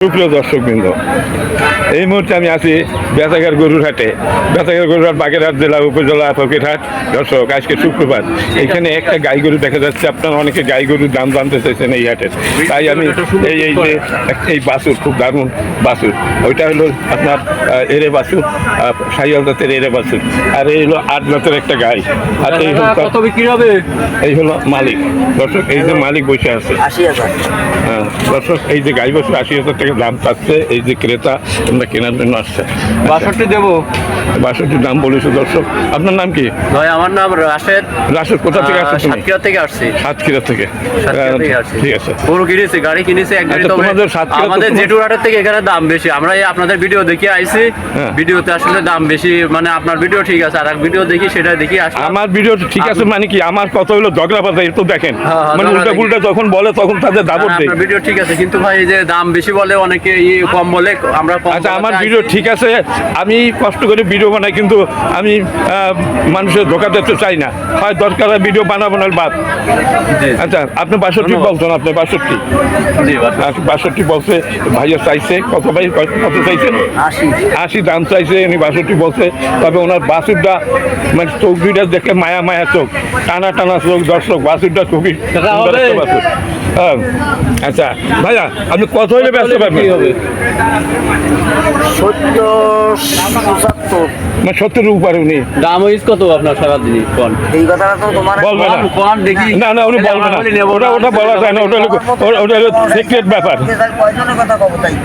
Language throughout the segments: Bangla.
সুপ্রিয় দর্শকবৃন্দ এই মুহূর্তে আমি আছি বেতাগার গরুর হাটে। বেতাগার গরুর বাগেরহাট জেলা উপজেলা ফকিরহাট দর্শক আজকে শুক্রবার। এখানে একটা গাই গরু দেখা যাচ্ছে। আপনারা অনেকে গাই গরুর দাম জানতে চাইছেন এই হাটে। তাই আমি এই এই যে এই বাসুর খুব দারুণ বাসুর ওইটা হলো আপনার আহ, এরে বাসুর সাইয়াল জাতের এরে বাসুর আর এই হলো আট জাতের একটা গাই। আর এই হলো তার- কত বিক্রি হবে? এই হলো মালিক। দর্শক এই যে মালিক বসে আছে। হ্যাঁ, দর্শক এই যে গাই বছর আশি হাজার টাকা দাম পাচ্ছে এই যে ক্রেতা আমরা কেনার জন্য আসছে। বাষট্টি দেবো। বাষট্টির দাম বলেছে দর্শক। আপনার নাম কি? ভাই আমার নাম রাশেদ। রাশেদ কোথা থেকে আসছে সাতক্ষীরা থেকে আসছি। সাতক্ষীরা থেকে। ঠিক আছে। গরু কিনেছি গাড়ি কিনেছি এক গাড়ি আচ্ছা, তোমাদের আমাদের তোমার- জেঠুরহাটের থেকে এখানে দাম বেশি। আমরা এই আপনাদের ভিডিও দেখি আইছি। হ্যাঁ। ভিডিওতে আসলে দাম বেশি মানে আপনার ভিডিও ঠিক আছে আর এক ভিডিও দেখি সেটা দেখি আসলে। আমার ভিডিও ঠিক আছে মানে কি? আমার কথা হলো ঝগড়া পাতা একটু দেখেন। হ্যাঁ, হ্যাঁ, মানে উল্টা পুল্টা যখন বলে তখন তাদের দাবর দেয়। ভিডিও ঠিক আছে কিন্তু ভাই এই যে দাম বেশি বলে অনেকে ই কম বলে আমরা আচ্ছা আমার ভিডিও ঠিক আছে আমি কষ্ট করে ভিডিও বানাই কিন্তু আমি মানুষের ধোকা দিতে চাই না। হয় দরকার ভিডিও বানাবো না বাদ। আচ্ছা আপনি বাষট্টি বলছেন আপনি বাষট্টি। বাষট্টি। বলছে ভাইয়া চাইছে কত ভাই কত চাইছেন? আশি। আশি দাম চাইছে উনি বাষট্টি বলছে। তবে ওনার বাসুরটা মানে চোখ দুইটা দেখে মায়া মায়া চোখ। টানা টানা চোখ দর্শক বাসুরটা খুবই হ্যাঁ। আচ্ছা ভাইয়া আপনি কত হইলে ব্যস্ত পাবেন হবে সত্তর মানে সত্তরের উপরে উনি। দাম হইস কত আপনার সারা দিনই কোন? এই কথাটা তো তোমার বলবে না। কোন দেখি। না না উনি বলবে না। ওটা ওটা বলা যায় না ওটা হলো ওটা- ওটা হলো সিক্রেট ব্যাপার।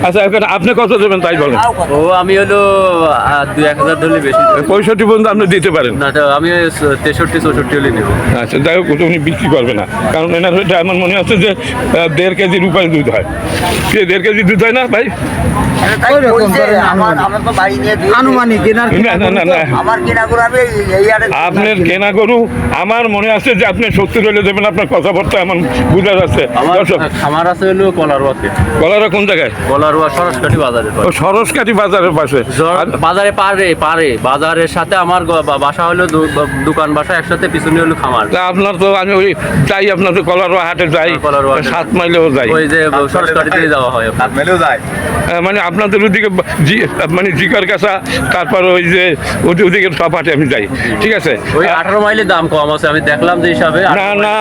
আচ্ছা এখন আপনি কত দেবেন তাই বলেন। ও আমি হলো দুই এক হাজার ধরলে বেশি। পঁয়ষট্টি পর্যন্ত আপনি দিতে পারেন। না আমি তেষট্টি চৌষট্টি হলে নেব। আচ্ছা যাই হোক উনি বিক্রি করবে না। কারণ এনার আমার মনে হচ্ছে যে দেড় কেজির উপরে দুধ হয়। কি দেড় কেজি দুধ হয় না ভাই? আমার আমার না আমার কেনা আপনার গরু আমার মনে আছে যে আপনি সত্যি হলে দেবেন আপনার কথাবার্তা এমন বোঝা যাচ্ছে। আমার আছে হলো কলারুয়াতে কলারা কোন জায়গায়? কলারুয়া সরসকাঠি বাজারে ও সরসকাঠি বাজারের পাশে। বাজারে পারে পারে। বাজারের সাথে আমার বাসা হলো দোকান বাসা একসাথে পিছনে হলো খামার। তা আপনার তো আমি ওই যাই আপনার তো কলারোয়া হাটে যাই। কলারোয়া হাটে। সাত মাইলেও যাই ওই যে সরসকাঠিতে যাওয়া হয়। আহ, মানে আপনাদের ওদিকে জি- মানে জিকার কাছা তারপর ওই যে ওদি- ওদিকে সব হাটে আমি যাই। ঠিক আছে? ওই আঠারো মাইলের দাম কম আছে আমি দেখলাম যে হিসাবে না না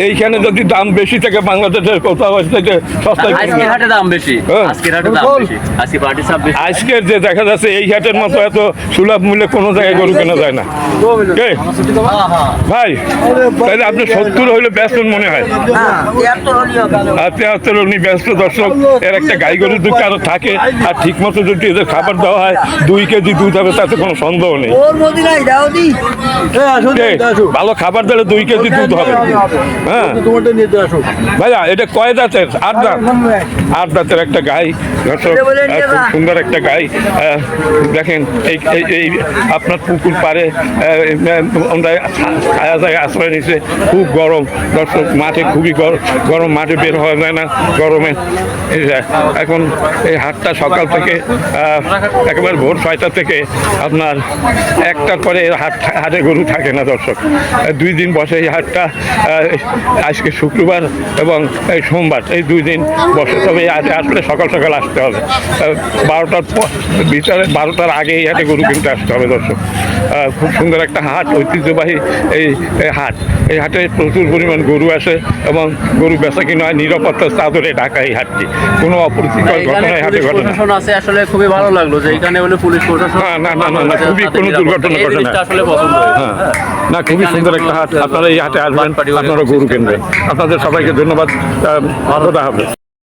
এইখানে যদি দাম বেশি থাকে বাংলাদেশের কোথাও থেকে সস্তায় আজকের হাটে দাম বেশি। হ্যাঁ। আজকের হাটে দাম বেশি। আজকে পার্টি সাপ বেশি। আজকের যে দেখা যাচ্ছে এই হাটের মতো এত সুলভ মূল্যে কোনো জায়গায় গরু কেনা যায় না। ভাই তাহলে আপনি সত্তর হইলে ব্যস্ত মনে হয়। তেহাত্তর উনি ব্যস্ত দর্শক এর একটা গাই গরু যদি আরও থাকে আর ঠিক মতো যদি এদের খাবার দেওয়া হয় দুই কেজি দুধ হবে তাতে কোনো সন্দেহ নেই? ভালো খাবার দিলে দুই কেজি দুধ হবে। হ্যাঁ। ভাইয়া এটা কয় দাঁতের? আট দাঁত? আট দাঁতের একটা গাই। দর্শক খুব সুন্দর একটা গাই। দেখেন এই এই- আপনার পুকুর পারে আমরা ছায়া জায়গায় আশ্রয় নিচ্ছে খুব গরম। দর্শক মাঠে খুবই গর- গরম মাঠে বের হওয়া যায় না, গরমে। এখন এই হাটটা সকাল থেকে একেবারে ভোর ছয়টা থেকে আপনার একটার পরে হাট, হাটে গরু থাকে না দর্শক। দুই দিন বসে এই হাটটা আজকে শুক্রবার এবং এই সোমবার, এই দুই দিন বসে। তবে হাটে আসলে সকাল সকাল আসতে হবে। বারোটার ভিতরে বারোটার আগে এই হাটে গরু কিনতে আসতে হবে দর্শক। খুব সুন্দর একটা হাট, ঐতিহ্যবাহী এই হাট। এই হাটে প্রচুর পরিমাণ গরু আসে এবং গরু বেচা কিনা হয় নিরাপত্তার চাদরে ঢাকা এই হাটটি কোনো অপরিচিকর এখানে ঘটনা এই হাটে ঘটে না। প্রশাসন আছে আসলে খুবই ভালো লাগল যে এখানে হলো পুলিশ প্রশাসন না, না, না, না, খুবই কোনো দুর্ঘটনা ঘটে না। আসলে পছন্দ হ্যাঁ। না খুবই সুন্দর একটা হাট। আপনারা এই হাটে আসবেন আপনারা গরু কিনবেন। আপনাদের সবাইকে ধন্যবাদ। ভালো। হবে